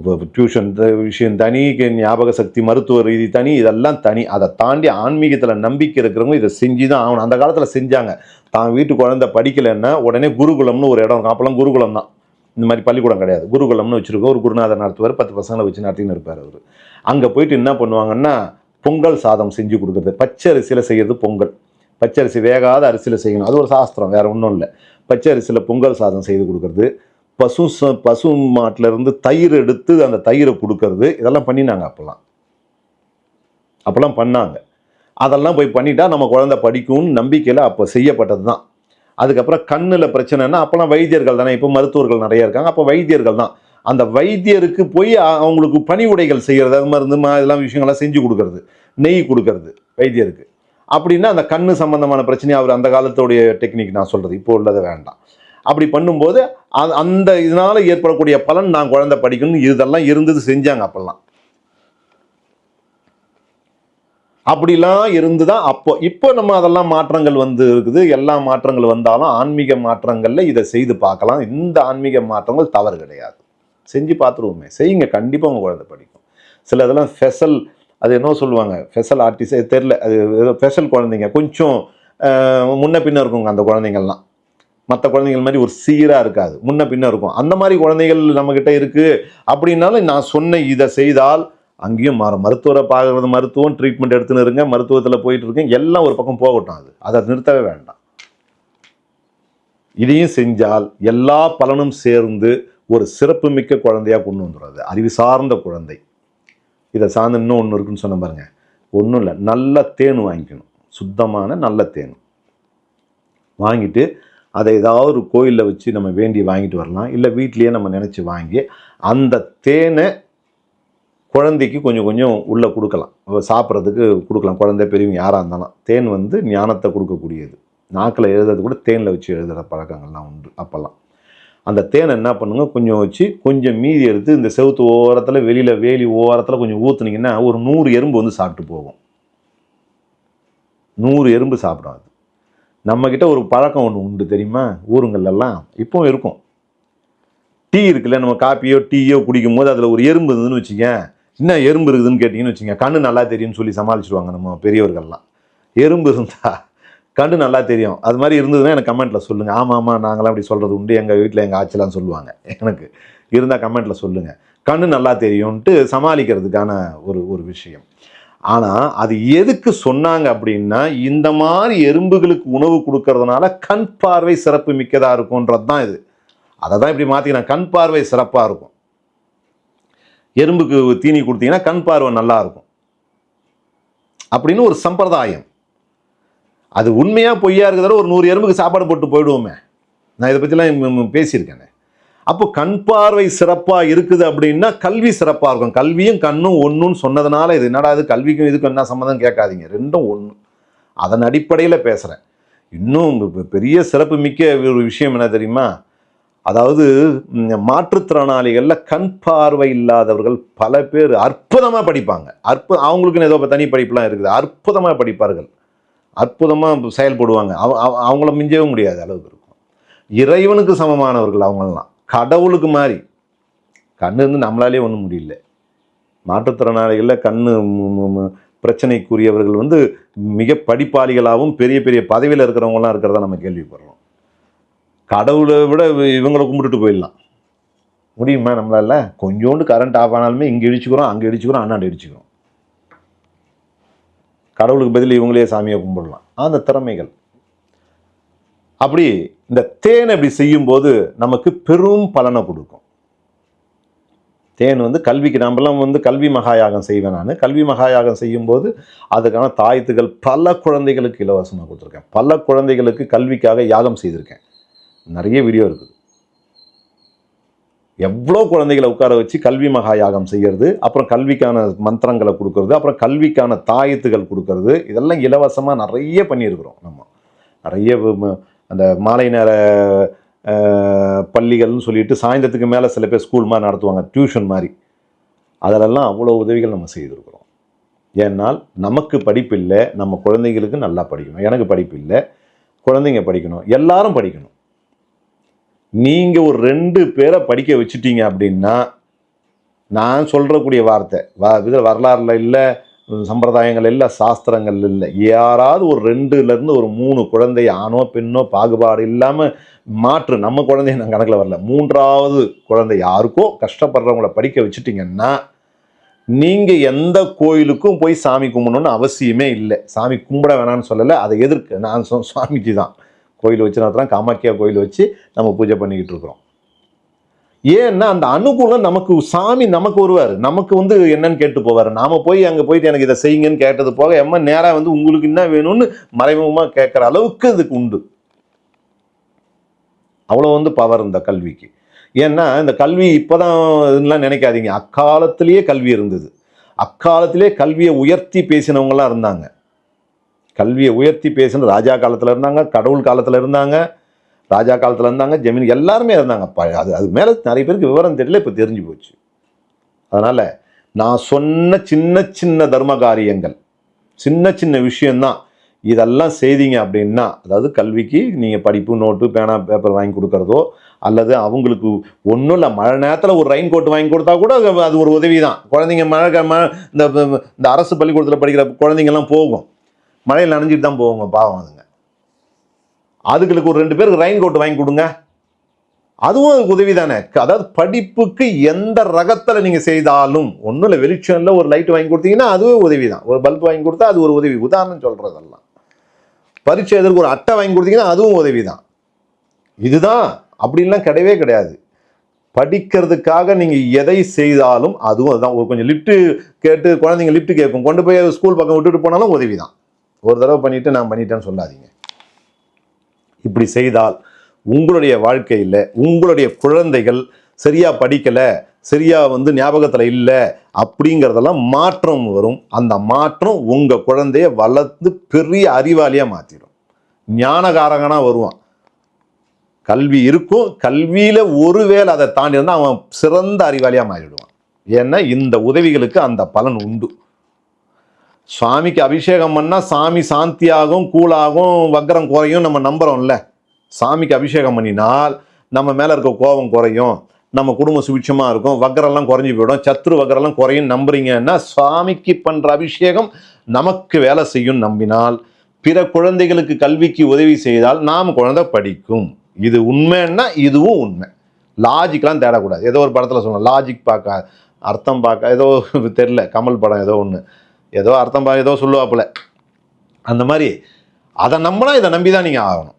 S1: இப்போ டியூஷன் விஷயம் தனி ஞாபக சக்தி மருத்துவ ரீதி தனி இதெல்லாம் தனி. அதை தாண்டி ஆன்மீகத்தில் நம்பிக்கை இருக்கிறவங்க இதை செஞ்சு தான் ஆகணும். அந்த காலத்தில் செஞ்சாங்க. தான் வீட்டு குழந்தை படிக்கலைன்னா உடனே குருகுலம்னு ஒரு இடம் இருக்கும். அப்போல்லாம் குருகுலம் தான். இந்த மாதிரி பள்ளிக்கூடம் கிடையாது. குருகுலம்னு வச்சுருக்கோம். ஒரு குருநாதர் நடத்துவார். பத்து பசங்களை வச்சு நடத்தின்னு இருப்பார் அவர். அங்கே போயிட்டு என்ன பண்ணுவாங்கன்னா பொங்கல் சாதம் செஞ்சு கொடுக்குறது. பச்சை அரிசியில் செய்கிறது பொங்கல். பச்சரிசி வேகாத அரிசியில் செய்யணும். அது ஒரு சாஸ்திரம். வேறு ஒன்றும் இல்லை. பச்சை அரிசியில் பொங்கல் சாதம் செய்து கொடுக்குறது. பசு ச- பசு மாட்டிலிருந்து தயிர் எடுத்து அந்த தயிரை கொடுக்கறது இதெல்லாம் பண்ணினாங்க அப்போல்லாம். அப்போல்லாம் பண்ணாங்க. அதெல்லாம் போய் பண்ணிட்டா நம்ம குழந்தை படிக்கும்னு நம்பிக்கையில் அப்போ செய்யப்பட்டது தான். அதுக்கப்புறம் கண்ணில் பிரச்சனைனா அப்போல்லாம் வைத்தியர்கள் தானே இப்போ மருத்துவர்கள் நிறைய இருக்காங்க அப்போ வைத்தியர்கள் தான். அந்த வைத்தியருக்கு போய் அவங்களுக்கு பணி உடைகள் செய்கிறது அது மருந்து மா இதெல்லாம் விஷயங்கள்லாம் செஞ்சு கொடுக்கறது நெய் கொடுக்கறது வைத்தியருக்கு. அப்படின்னா அந்த கண்ணு சம்பந்தமான பிரச்சனையை அவர் அந்த காலத்துடைய டெக்னிக் நான் சொல்கிறது இப்போ உள்ளதை வேண்டாம். அப்படி பண்ணும்போது அது அந்த இதனால் ஏற்படக்கூடிய பலன் நான் குழந்தை படிக்கணும் இதெல்லாம் இருந்தது செஞ்சாங்க அப்பெல்லாம். அப்படிலாம் இருந்து தான் அப்போ. இப்போ நம்ம அதெல்லாம் மாற்றங்கள் வந்து இருக்குது. எல்லா மாற்றங்கள் வந்தாலும் ஆன்மீக மாற்றங்களில் இதை செய்து பார்க்கலாம். இந்த ஆன்மீக மாற்றங்கள் தவறு கிடையாது. செஞ்சு பார்த்துருவோமே. செய்யுங்க. கண்டிப்பாக உங்கள் குழந்தை படிக்கும். சில இதெல்லாம் ஃபெசல் அது என்ன சொல்லுவாங்க. ஃபெசல் ஆர்டிஸ்ட் தெரில அது ஏதோ ஃபெசல் குழந்தைங்க. கொஞ்சம் முன்ன பின்ன இருக்குங்க அந்த குழந்தைங்கள்லாம். மற்ற குழந்தைகள் மாதிரி ஒரு சீராக இருக்காது. முன்ன பின்ன இருக்கும். அந்த மாதிரி குழந்தைகள் நம்மக்கிட்ட இருக்குது அப்படின்னாலும் நான் சொன்ன இதை செய்தால் அங்கேயும் மாற மருத்துவரை பார்க்குறது மருத்துவம் ட்ரீட்மெண்ட் எடுத்துன்னு இருங்க மருத்துவத்தில் போயிட்டு இருக்கேன். எல்லாம் ஒரு பக்கம் போகட்டும் அது. அதை நிறுத்தவே வேண்டாம். இதையும் செஞ்சால் எல்லா பலனும் சேர்ந்து ஒரு சிறப்புமிக்க குழந்தையாக கொண்டு வந்துடுறது. அறிவு சார்ந்த குழந்தை. இதை சார்ந்து இன்னும் ஒன்று இருக்குன்னு சொன்ன பாருங்க. ஒன்றும் இல்லை. நல்ல தேன் வாங்கிக்கணும். சுத்தமான நல்ல தேன். வாங்கிட்டு அதை ஏதாவது ஒரு கோயிலில் வச்சு நம்ம வேண்டி வாங்கிட்டு வரலாம். இல்லை வீட்லேயே நம்ம நினச்சி வாங்கி அந்த தேனை குழந்தைக்கு கொஞ்சம் கொஞ்சம் உள்ளே கொடுக்கலாம். சாப்பிட்றதுக்கு கொடுக்கலாம். குழந்தை பெரியவங்க யாராக இருந்தாலும். தேன் வந்து ஞானத்தை கொடுக்கக்கூடியது. நாக்கில் எழுதுறது கூட தேனில் வச்சு எழுதுகிற பழக்கங்கள்லாம் உண்டு அப்போல்லாம். அந்த தேனை என்ன பண்ணுங்க? கொஞ்சம் வச்சு கொஞ்சம் மீதி எடுத்து இந்த செவுத்து ஓரத்தில் வெளியில் வேலி ஓரத்தில் கொஞ்சம் ஊற்றுனீங்கன்னா ஒரு நூறு எறும்பு வந்து சாப்பிட்டு போகும். நூறு எறும்பு சாப்பிடும் அது. நம்மக்கிட்ட ஒரு பழக்கம் ஒன்று உண்டு தெரியுமா? ஊருங்கள்லாம் இப்போவும் இருக்கும். டீ இருக்குல்ல நம்ம காப்பியோ டீயோ குடிக்கும் போது அதில் ஒரு எறும்பு இருந்ததுன்னு வச்சுங்க என்ன எறும்பு இருக்குதுன்னு கேட்டிங்கன்னு வச்சுங்க கண்ணு நல்லா தெரியும்னு சொல்லி சமாளிச்சிடுவாங்க நம்ம பெரியவர்கள்லாம். எறும்பு இருந்தா கண்டு நல்லா தெரியும். அது மாதிரி இருந்ததுன்னா எனக்கு கமெண்ட்டில் சொல்லுங்கள் ஆமாம் ஆமாம் நாங்களாம் அப்படி சொல்கிறது உண்டு. எங்கள் வீட்டில் எங்கள் ஆச்சிலாம் சொல்லுவாங்க. எனக்கு இருந்தால் கமெண்ட்டில் சொல்லுங்கள் கண்ணு நல்லா தெரியும்ன்ட்டு சமாளிக்கிறதுக்கான ஒரு ஒரு விஷயம். ஆனால் அது எதுக்கு சொன்னாங்க அப்படின்னா இந்த மாதிரி எறும்புகளுக்கு உணவு கொடுக்கறதுனால கண் பார்வை சிறப்பு மிக்கதாக இருக்கும்ன்றது தான் இது. அதை தான் இப்படி மாற்றிக்கிறேன் கண் பார்வை சிறப்பாக இருக்கும். எறும்புக்கு தீனி கொடுத்தீங்கன்னா கண் பார்வை நல்லா இருக்கும். அப்படின்னு ஒரு சம்பிரதாயம். அது உண்மையாக பொய்யா இருக்கிறத ஒரு நூறு எறும்புக்கு சாப்பாடு போட்டு போயிடுவோமே. நான் இதை பற்றிலாம் பேசியிருக்கேனே. அப்போ கண் பார்வை சிறப்பாக இருக்குது அப்படின்னா கல்வி சிறப்பாக இருக்கும். கல்வியும் கண்ணும் ஒன்றுன்னு சொன்னதுனால இது என்னடா இது? கல்விக்கும் இதுக்கும் என்ன சம்மந்தம் கேட்காதீங்க. ரெண்டும் ஒன்று அதன் அடிப்படையில் பேசுகிறேன் இன்னும் பெரிய சிறப்பு மிக்க ஒரு விஷயம் என்ன தெரியுமா? அதாவது மாற்றுத்திறனாளிகளில் கண் பார்வை இல்லாதவர்கள் பல பேர் அற்புதமாக படிப்பாங்க. அற்பு அவங்களுக்குன்னு ஏதோ தனி படிப்புலாம் இருக்குது. அற்புதமாக படிப்பார்கள். அற்புதமாக செயல்படுவாங்க. அவ அவ- அவங்கள மிஞ்சவே முடியாது அளவுக்கு இருக்கும். இறைவனுக்கு சமமானவர்கள் அவங்கெல்லாம் கடவுளுக்கு மாதிரி கண்ணு இருந்து நம்மளாலே ஒன்றும் முடியல. மாற்றுத்திறனாளிகளில் கண்ணு பிரச்சனைக்குரியவர்கள் வந்து மிக படிப்பாளிகளாகவும் பெரிய பெரிய பதவியில் இருக்கிறவங்களாம் இருக்கிறதா நம்ம கேள்விப்படுறோம். கடவுளை விட இவங்களை கும்பிட்டுட்டு போயிடலாம். முடியுமா நம்மளால? கொஞ்சோண்டு கரண்ட் ஆஃப் ஆனாலுமே இங்கே இடிச்சுக்கிறோம் அங்கே இடிச்சுக்கிறோம் அண்ணாண்டு இடிச்சுக்கிறோம். கடவுளுக்கு பதில் இவங்களே சாமியை கும்பிடலாம். அந்த திறமைகள். அப்படி இந்த தேன் அப்படி செய்யும்போது நமக்கு பெரும் பலனை கொடுக்கும். தேன் வந்து கல்விக்கு நம்மளாம் வந்து கல்வி மகாயாகம் செய்வேன் நான். கல்வி மகாயாகம் செய்யும்போது அதுக்கான தாயத்துகள் பல குழந்தைகளுக்கு இலவசமாக கொடுத்துருக்கேன். பல குழந்தைகளுக்கு கல்விக்காக யாகம் செய்திருக்கேன். நிறைய வீடியோ இருக்குது. எவ்வளோ குழந்தைகளை உட்கார வச்சு கல்வி மகா யாகம் செய்யறது அப்புறம் கல்விக்கான மந்திரங்களை கொடுக்கறது அப்புறம் கல்விக்கான தாயத்துகள் கொடுக்கறது இதெல்லாம் இலவசமாக நிறைய பண்ணியிருக்கிறோம் நம்ம. நிறைய அந்த மாலை நேர பள்ளிகள்னு சொல்லிட்டு சாயந்தரத்துக்கு மேலே சில பேர் ஸ்கூல் மாதிரி நடத்துவாங்க டியூஷன் மாதிரி. அதிலெல்லாம் அவ்வளோ உதவிகள் நம்ம செய்திருக்கிறோம். ஏன்னால் நமக்கு படிப்பு இல்லை நம்ம குழந்தைங்களுக்கு நல்லா படிக்கணும். எனக்கு படிப்பு இல்லை குழந்தைங்க படிக்கணும் எல்லாரும் படிக்கணும். நீங்கள் ஒரு ரெண்டு பேரை படிக்க வச்சுட்டீங்க அப்படின்னா நான் சொல்கிறக்கூடிய வார்த்தை வ இதில் வரலாறுல இல்லை சம்பிரதாயங்கள் இல்லை சாஸ்திரங்கள் இல்லை. யாராவது ஒரு ரெண்டுலேருந்து ஒரு மூணு குழந்தை ஆணோ பெண்ணோ பாகுபாடு இல்லாமல் மாற்று நம்ம குழந்தைய நான் கணக்கில் வரல. மூன்றாவது குழந்தை யாருக்கோ கஷ்டப்படுறவங்கள படிக்க வச்சுட்டிங்கன்னா நீங்கள் எந்த கோயிலுக்கும் போய் சாமி கும்பிடணும்னு அவசியமே இல்லை. சாமி கும்பிட வேணாம்னு சொல்லலை அதை எதிர்க்க நான் சொ சுவாமிஜி தான். கோயில் வச்சு நடத்துகிறோம் காமாக்கியா கோயில் வச்சு நம்ம பூஜை பண்ணிக்கிட்டு இருக்கிறோம். ஏன்னா அந்த அனுகூலம் நமக்கு சாமி நமக்கு வருவார். நமக்கு வந்து என்னன்னு கேட்டு போவார். நாம போய் அங்கே போயிட்டு எனக்கு இதை செய்யுங்கன்னு கேட்டது போக எம்ம நேராக வந்து உங்களுக்கு என்ன வேணும்னு மறைமுகமாக கேட்குற அளவுக்கு இதுக்கு உண்டு. அவ்வளோ வந்து பவர் இந்த கல்விக்கு. ஏன்னா இந்த கல்வி இப்போதான் இதெல்லாம் நினைக்காதீங்க. அக்காலத்திலேயே கல்வி இருந்தது. அக்காலத்திலே கல்வியை உயர்த்தி பேசினவங்களாம் இருந்தாங்க. கல்வியை உயர்த்தி பேசின ராஜா காலத்தில் இருந்தாங்க கடவுள் காலத்தில் இருந்தாங்க. ராஜா காலத்தில் இருந்தாங்க ஜெமீன் எல்லாருமே இருந்தாங்க. அப்ப அது அது மேலே நிறைய பேருக்கு விவரம் தெரியல இப்போ தெரிஞ்சு போச்சு. அதனால் நான் சொன்ன சின்ன சின்ன தர்ம காரியங்கள் சின்ன சின்ன விஷயந்தான் இதெல்லாம் செய்தீங்க அப்படின்னா அதாவது கல்விக்கு நீங்கள் படிப்பு நோட்டு பேனா பேப்பர் வாங்கி கொடுக்குறதோ அல்லது அவங்களுக்கு ஒன்றும் இல்லை மழை நேரத்தில் ஒரு ரெயின் கோட் வாங்கி கொடுத்தா கூட அது- ஒரு உதவி தான் குழந்தைங்க மழை மழை இந்த இந்த அரசு பள்ளிக்கூடத்தில் படிக்கிற குழந்தைங்கெல்லாம் போகும். மழையில் நனைஞ்சிட்டு தான் போகுங்க பாவம் அதுங்க. அதுகளுக்கு ஒரு ரெண்டு பேருக்கு ரெயின் கோட் வாங்கி கொடுங்க. அதுவும் அதுக்கு உதவி தானே அதாவது படிப்புக்கு எந்த ரகத்தில் நீங்கள் செய்தாலும் ஒன்றும் இல்லை வெளிச்சம்ல ஒரு லைட் வாங்கி கொடுத்தீங்கன்னா அதுவும் உதவி தான் ஒரு பல்ப் வாங்கி கொடுத்தா அது ஒரு உதவி. உதாரணம் சொல்கிறதெல்லாம் பரீட்சை எதற்கு ஒரு அட்டை வாங்கி கொடுத்தீங்கன்னா அதுவும் உதவி தான் இதுதான். அப்படின்லாம் கிடையவே கிடையாது. படிக்கிறதுக்காக நீங்கள் எதை செய்தாலும் அதுவும் அதுதான். ஒரு கொஞ்சம் லிஃப்ட்டு கேட்டு குழந்தைங்க லிஃப்ட்டு கேட்கும். கொண்டு போய் ஸ்கூல் பக்கம் விட்டுட்டு போனாலும் உதவி தான் ஒரு தடவை பண்ணிவிட்டு நான் பண்ணிட்டேன்னு சொல்லாதீங்க. இப்படி செய்தால் உங்களுடைய வாழ்க்கையில் உங்களுடைய குழந்தைகள் சரியாக படிக்கலை சரியாக வந்து ஞாபகத்தில் இல்லை அப்படிங்கிறதெல்லாம் மாற்றம் வரும். அந்த மாற்றம் உங்கள் குழந்தைய வளர்த்து பெரிய அறிவாளியாக மாற்றிடும் ஞானகாரகனாக வருவான். கல்வி இருக்கும். கல்வியில் ஒருவேளை அதை தாண்டி இருந்தால் அவன் சிறந்த அறிவாளியாக மாறிடுவான். ஏன்னா இந்த உதவிகளுக்கு அந்த பலன் உண்டு. சுவாமிக்கு அபிஷேகம் பண்ணால் சாமி சாந்தியாகும் கூலாகும் வக்ரம் குறையும் நம்ம நம்புகிறோம்ல சாமிக்கு அபிஷேகம் பண்ணினால் நம்ம மேலே இருக்க கோபம் குறையும் நம்ம குடும்பம் சுபிட்சமாக இருக்கும் வக்கரெல்லாம் குறைஞ்சி போயிடும் சத்ரு வக்கரெல்லாம் குறையும் நம்புறீங்கன்னா சுவாமிக்கு பண்ணுற அபிஷேகம் நமக்கு வேலை செய்யும் நம்பினால் பிற குழந்தைகளுக்கு கல்விக்கு உதவி செய்தால் நாம் குழந்தை படிக்கும். இது உண்மைன்னா இதுவும் உண்மை. லாஜிக்லாம் தேடக்கூடாது. ஏதோ ஒரு படத்தில் சொல்லணும் லாஜிக் பார்க்க அர்த்தம் பார்க்க ஏதோ தெரில கமல் படம் ஏதோ ஒன்று ஏதோ அர்த்தம் பா ஏதோ சொல்லுவாப்புல. அந்த மாதிரி அதை நம்பினா இதை நம்பி தான் நீங்கள் ஆகணும்.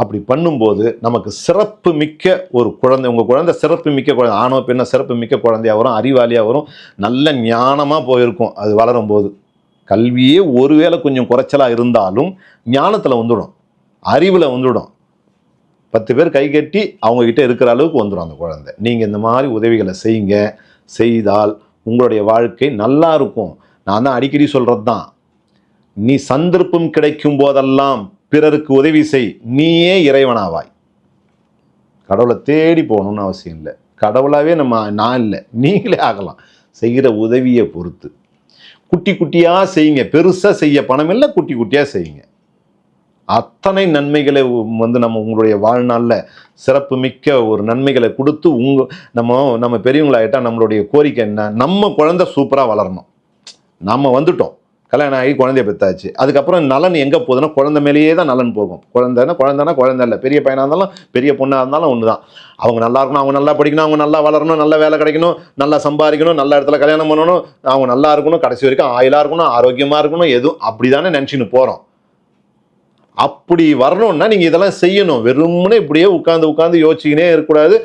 S1: அப்படி பண்ணும்போது நமக்கு சிறப்பு மிக்க ஒரு குழந்தை உங்கள் குழந்தை சிறப்பு மிக்க குழந்தை ஆணோ பெண்ணோ சிறப்பு மிக்க குழந்தையாக வரும் அறிவாளியாக வரும் நல்ல ஞானமாக போயிருக்கும் அது வளரும் போது கல்வியே ஒருவேளை கொஞ்சம் குறைச்சலாக இருந்தாலும் ஞானத்தில் வந்துடும் அறிவில் வந்துடும். பத்து பேர் கை கட்டி அவங்கக்கிட்ட இருக்கிற அளவுக்கு வந்துடும் அந்த குழந்தை. நீங்கள் இந்த மாதிரி உதவிகளை செய்யுங்க. செய்தால் உங்களுடைய வாழ்க்கை நல்லா இருக்கும். நான் தான் அடிக்கடி சொல்கிறது தான் நீ சந்தர்ப்பம் கிடைக்கும் போதெல்லாம் பிறருக்கு உதவி செய். நீயே இறைவனாவாய். கடவுளை தேடி போகணும்னு அவசியம் இல்லை. கடவுளாகவே நம்ம நான் இல்லை. நீங்களே ஆகலாம். செய்கிற உதவியை பொறுத்து. குட்டி குட்டியாக செய்யுங்க. பெருசாக செய்ய பணம் இல்லை குட்டி குட்டியாக செய்யுங்க. அத்தனை நன்மைகளை வந்து நம்ம உங்களுடைய வாழ்நாளில் சிறப்பு மிக்க ஒரு நன்மைகளை கொடுத்து உங்க நம்ம நம்ம பெரியவங்களாகிட்டால் நம்மளுடைய கோரிக்கை என்ன? நம்ம குழந்தை சூப்பராக வளரணும். நம்ம வந்துட்டோம். கல்யாணம் ஆகி குழந்தைய பெற்றாச்சு அதுக்கப்புறம் நலன் எங்கே போகுதுன்னா குழந்தை மேலேயே தான் நலன் போகும். குழந்தைன்னா குழந்தைனா குழந்தை இல்லை. பெரிய பையனாக இருந்தாலும் பெரிய பொண்ணாக இருந்தாலும் ஒன்று தான் அவங்க நல்லா இருக்கணும் அவங்க நல்லா படிக்கணும் அவங்க நல்லா வளரணும் நல்ல வேலை கிடைக்கணும் நல்லா சம்பாதிக்கணும் நல்ல இடத்துல கல்யாணம் பண்ணணும் அவங்க நல்லா இருக்கணும் கடைசி வரைக்கும் ஆயிலாக இருக்கணும் ஆரோக்கியமாக இருக்கணும் எதுவும் அப்படி தானே நினச்சின்னு போகிறோம் அப்படி வரணும்னா நீங்கள் இதெல்லாம் செய்யணும். வெறும்னே இப்படியே உட்காந்து உட்காந்து யோசிச்சுக்கினே இருக்கக்கூடாது.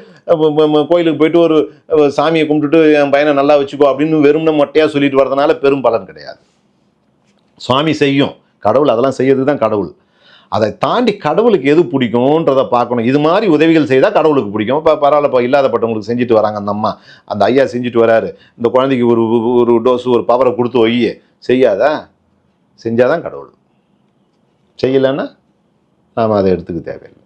S1: கோயிலுக்கு போயிட்டு ஒரு சாமியை கும்பிட்டுட்டு என் பையனை நல்லா வச்சுக்கோ அப்படின்னு வெறும்னு மொட்டையாக சொல்லிட்டு வரதுனால பெரும் பலன் கிடையாது. சுவாமி செய்யும். கடவுள் அதெல்லாம் செய்யறது தான் கடவுள். அதை தாண்டி கடவுளுக்கு எது பிடிக்கும்ன்றதை பார்க்கணும். இது மாதிரி உதவிகள் செய்தால் கடவுளுக்கு பிடிக்கும். இப்போ பரவாயில்லப்பா இல்லாதப்பட்டவங்களுக்கு செஞ்சுட்டு வராங்க அந்த அம்மா. அந்த ஐயா செஞ்சுட்டு வராரு. இந்த குழந்தைக்கு ஒரு ஒரு டோஸ் ஒரு பவரை கொடுத்து வையே செய்யாதா? செஞ்சாதான் கடவுள். செய்யலைன்னா நாம் அதை எடுத்துக்க தேவையில்லை.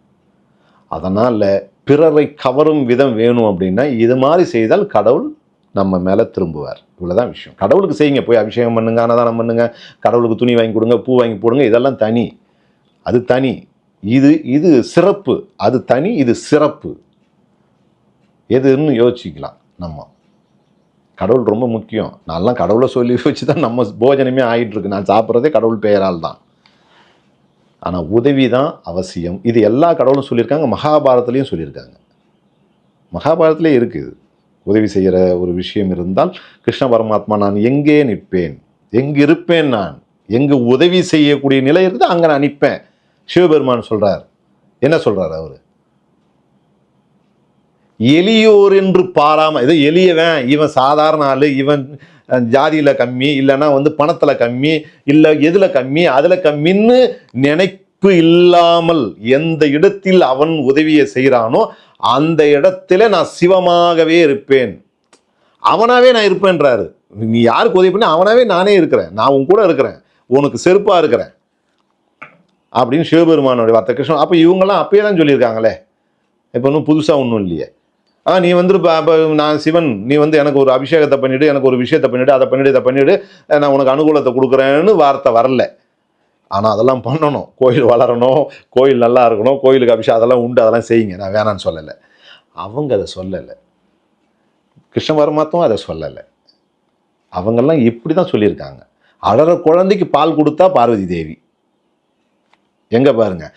S1: அதனால் பிறரை கவரும் விதம் வேணும் அப்படின்னா இது மாதிரி செய்தால் கடவுள் நம்ம மேலே திரும்புவார். இவ்வளோதான் விஷயம். கடவுளுக்கு செய்யுங்க போய் அபிஷேகம் பண்ணுங்க அன்னதானம் பண்ணுங்க கடவுளுக்கு துணி வாங்கி கொடுங்க பூ வாங்கி போடுங்க இதெல்லாம் தனி. அது தனி. இது இது சிறப்பு. அது தனி இது சிறப்பு. எதுன்னு யோசிக்கலாம் நம்ம. கடவுள் ரொம்ப முக்கியம். நான்லாம் கடவுளை சொல்லி வச்சு தான் நம்ம போஜனமே ஆகிட்டுருக்கு நான் சாப்பிட்றதே கடவுள் பெயரால் தான். ஆனால் உதவி தான் அவசியம். இது எல்லா கடவுளும் சொல்லியிருக்காங்க மகாபாரதத்துலேயும் சொல்லியிருக்காங்க. மகாபாரதத்திலே இருக்குது உதவி செய்கிற ஒரு விஷயம் இருந்தால் கிருஷ்ண பரமாத்மா நான் எங்கே நிற்பேன்? எங்கு இருப்பேன் நான்? எங்கு உதவி செய்யக்கூடிய நிலை இருந்து அங்கே நான் நிற்பேன். சிவபெருமான் சொல்கிறார் என்ன சொல்கிறார் அவர்? எளியோர் என்று பாராம இதை எளியவன் இவன் சாதாரண ஆளு இவன் ஜாதியில் கம்மி இல்லைன்னா வந்து பணத்தில் கம்மி இல்லை எதில் கம்மி அதில் கம்மின்னு நினைப்பு இல்லாமல் எந்த இடத்தில் அவன் உதவியை செய்கிறானோ அந்த இடத்துல நான் சிவமாகவே இருப்பேன். அவனாகவே நான் இருப்பேன்றாரு. நீ யாருக்கு உதவி பண்ணி அவனாகவே நானே இருக்கிறேன். நான் உன் கூட இருக்கிறேன். உனக்கு செருப்பாக இருக்கிறேன். அப்படின்னு சிவபெருமானோடைய வார்த்தை கிருஷ்ணன் அப்போ இவங்கெல்லாம் அப்பயே தான் சொல்லியிருக்காங்களே. இப்போ ஒன்றும் புதுசாக ஒன்றும் இல்லையே. ஆ நீ வந்து இப்போ அப்போ நான் சிவன் நீ வந்து எனக்கு ஒரு அபிஷேகத்தை பண்ணிவிடு எனக்கு ஒரு விஷயத்தை பண்ணிவிடு அதை பண்ணிவிடு இதை பண்ணிவிடு நான் உனக்கு அனுகூலத்தை கொடுக்குறேன்னு வார்த்தை வரல. ஆனால் அதெல்லாம் பண்ணணும். கோயில் வளரணும் கோயில் நல்லா இருக்கணும் கோயிலுக்கு அபிஷேகம் அதெல்லாம் உண்டு அதெல்லாம் செய்யுங்க. நான் வேணான்னு சொல்லலை. அவங்க அதை சொல்லலை. கிருஷ்ண பரமாத்மா அதை சொல்லலை. அவங்கெல்லாம் இப்படி தான் சொல்லியிருக்காங்க. அழற குழந்தைக்கு பால் கொடுத்தா பார்வதி தேவி. எங்கே பாருங்கள்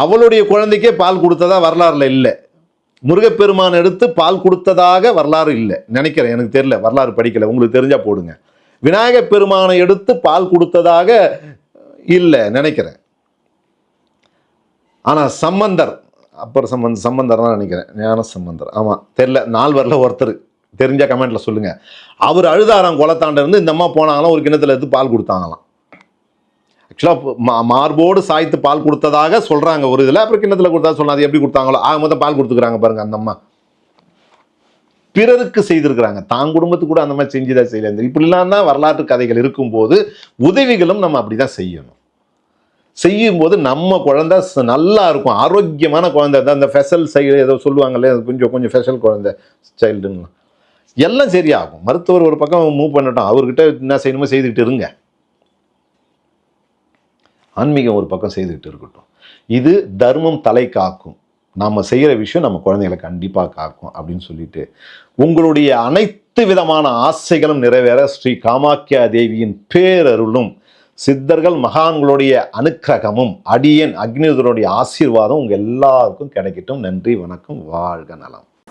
S1: அவளுடைய குழந்தைக்கே பால் கொடுத்ததா வரலாறுல இல்லை. முருகப்பெருமான் எடுத்து பால் கொடுத்ததாக வரலாறு இல்லை. நினைக்கிறேன் எனக்கு தெரியல வரலாறு படிக்கல. உங்களுக்கு தெரிஞ்சா போடுங்க. விநாயகப் பெருமானை எடுத்து பால் கொடுத்ததாக இல்லை நினைக்கிறேன். ஆனால் சம்பந்தர் அப்பர் சம்பந்த சம்பந்தர் தான் நினைக்கிறேன். ஞான சம்பந்தர். ஆமாம் தெரில நால்வரில் ஒருத்தர். தெரிஞ்ச கமெண்ட்ல சொல்லுங்க. அவர் அழுதாராம் குளத்தாண்ட இருந்து இந்த அம்மா போனாங்களாம் ஒரு கிணத்துல எடுத்து பால் கொடுத்தாங்களாம். ஆக்சுவலாக மா மார்போடு சாய்த்து பால் கொடுத்ததாக சொல்கிறாங்க ஒரு இதில். அப்புறம் கிண்ணத்தில் கொடுத்தா சொன்னால் அது எப்படி கொடுத்தாங்களோ? ஆக மொத்தம் பால் கொடுத்துக்கிறாங்க பாருங்கள் அந்த அம்மா. பிறருக்கு செய்திருக்கிறாங்க. தான் குடும்பத்துக்கு கூட அந்த மாதிரி செஞ்சுதான் செய்யல. இப்படிலாம் தான் வரலாற்று கதைகள் இருக்கும்போது உதவிகளும் நம்ம அப்படி தான் செய்யணும். செய்யும்போது நம்ம குழந்தை நல்லா இருக்கும். ஆரோக்கியமான குழந்தை. தான் இந்த ஃபெசல் சைடு ஏதோ சொல்லுவாங்கல்ல கொஞ்சம் கொஞ்சம் ஃபெசல் குழந்தை சைல்டுன்னு எல்லாம் சரியாகும். மருத்துவர் ஒரு பக்கம் மூவ் பண்ணட்டும். அவர்கிட்ட என்ன செய்யணுமோ செய்துக்கிட்டு இருங்க. ஆன்மீகம் ஒரு பக்கம் செய்துக்கிட்டு இருக்கட்டும். இது தர்மம் தலை காக்கும். நாம் செய்கிற விஷயம் நம்ம குழந்தைகளை கண்டிப்பாக காக்கும் அப்படின்னு சொல்லிட்டு உங்களுடைய அனைத்து விதமான ஆசைகளும் நிறைவேற ஸ்ரீ காமாக்கியா தேவியின் பேரருளும் சித்தர்கள் மகான்களுடைய அனுக்கிரகமும் அடியன் அக்னிதருடைய ஆசீர்வாதம் உங்கள் எல்லாருக்கும் கிடைக்கட்டும். நன்றி வணக்கம் வாழ்க நலம்.